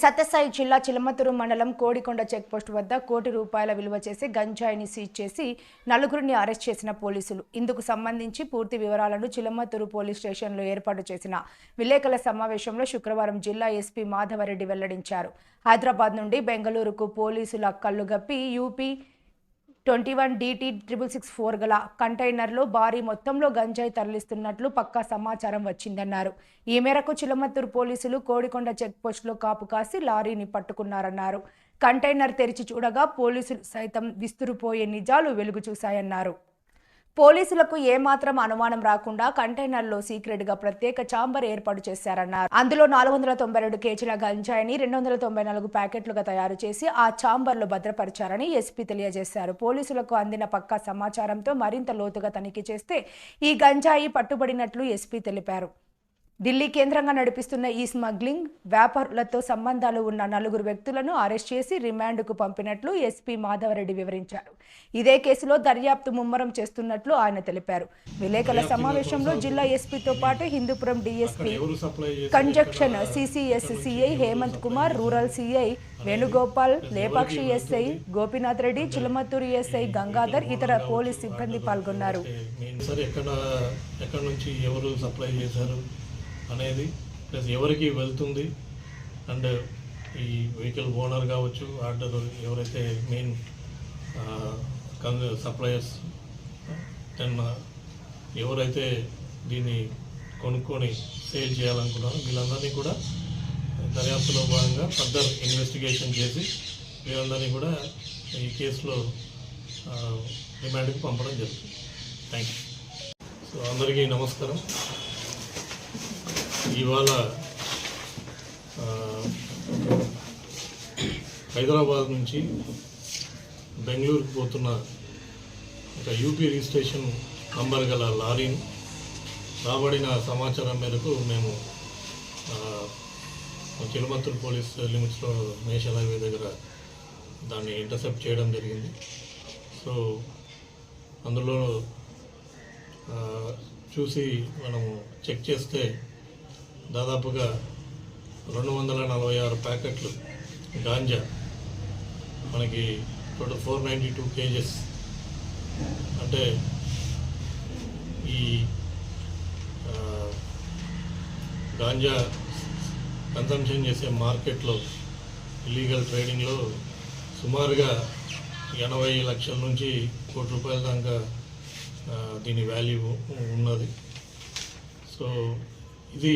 సత్యసాయి జిల్లా చిలమతూరు మండలం కోడికొండ చెక్పోస్ట్ వద్ద కోటి రూపాయల విలువ చేసి గంజాయిని సీజ్ చేసి నలుగురిని అరెస్ట్ చేసిన పోలీసులు. ఇందుకు సంబంధించి పూర్తి వివరాలను చిలమతూరు పోలీస్ స్టేషన్లో ఏర్పాటు చేసిన విలేకరుల సమావేశంలో శుక్రవారం జిల్లా ఎస్పీ మాధవరెడ్డి వెల్లడించారు. హైదరాబాద్ నుండి బెంగళూరుకు పోలీసుల కళ్ళుగప్పి UP twenty one DT triple six four గల కంటైనర్లో భారీ మొత్తంలో గంజాయి తరలిస్తున్నట్లు పక్కా సమాచారం వచ్చిందన్నారు. ఈ మేరకు చిలమత్తూరు పోలీసులు కోడికొండ చెక్పోస్టులో కాపు కాసి లారీని పట్టుకున్నారన్నారు. కంటైనర్ తెరిచి చూడగా పోలీసులు సైతం విస్తురుపోయే నిజాలు వెలుగు చూశాయన్నారు. పోలీసులకు ఏమాత్రం అనుమానం రాకుండా కంటైనర్లో సీక్రెట్గా ప్రత్యేక చాంబర్ ఏర్పాటు చేశారన్నారు. అందులో నాలుగు వందల తొంభై రెండు కేజీల గంజాయిని రెండు వందల తొంభై నాలుగు ప్యాకెట్లుగా తయారు చేసి ఆ చాంబర్లో భద్రపరిచారని ఎస్పీ తెలియజేశారు. పోలీసులకు అందిన పక్కా సమాచారంతో మరింత లోతుగా తనిఖీ చేస్తే ఈ గంజాయి పట్టుబడినట్లు ఎస్పీ తెలిపారు. ఢిల్లీ కేంద్రంగా నడిపిస్తున్న ఈ స్మగ్లింగ్ వ్యాపారులతో సంబంధాలు ఉన్న నలుగురు వ్యక్తులను అరెస్ట్ చేసి రిమాండ్కు పంపినట్లు ఎస్పీ మాధవరెడ్డి వివరించారు. ఇదే కేసులో దర్యాప్తు ముమ్మరం చేస్తున్నట్లు ఆయన తెలిపారు. విలేకరుల సమావేశంలో జిల్లా ఎస్పీతో పాటు Hindupuram DSP conjunction CCS CI Hemanth Kumar rural CI Venugopal Lepakshi SI Gopinath Reddy Chilamathur SI Gangadhar ఇతర పోలీస్ సిబ్బంది పాల్గొన్నారు. నుంచి ఎవరు సప్లై చేశారు? అనేది ప్లస్ ఎవరికి వెళ్తుంది అండ్ ఈ వెహికల్ ఓనర్ కావచ్చు ఆర్డర్ ఎవరైతే మెయిన్ సప్లయర్స్ దెన్ ఎవరైతే దీన్ని కొనుక్కొని సేల్ చేయాలనుకున్నారో వీళ్ళందరినీ కూడా దర్యాప్తులో భాగంగా ఫర్దర్ ఇన్వెస్టిగేషన్ చేసి వీళ్ళందరినీ కూడా ఈ కేసులో రిమాండ్కి పంపడం జరుగుతుంది. థ్యాంక్ యూ సో అందరికీ నమస్కారం. ఇవాళ హైదరాబాద్ నుంచి బెంగళూరుకు పోతున్న ఒక యూపీ రిజిస్ట్రేషన్ నంబర్ గల లారీని రాబడిన సమాచారం మేరకు మేము ఆ, చిలమత్తూరు పోలీస్ లిమిట్స్లో నేషనల్ హైవే దగ్గర దాన్ని ఇంటర్సెప్ట్ చేయడం జరిగింది. సో అందులో చూసి మనము చెక్ చేస్తే దాదాపుగా రెండు వందల నలభై ఆరు ప్యాకెట్లు గాంజా మనకి total four ninety two KGs. అంటే ఈ గాంజా కన్సంప్షన్ చేసే మార్కెట్లో ఇల్లీగల్ ట్రేడింగ్లో సుమారుగా ఎనభై లక్షల నుంచి కోటి రూపాయల దాకా దీని వాల్యూ ఉన్నది. సో ఇది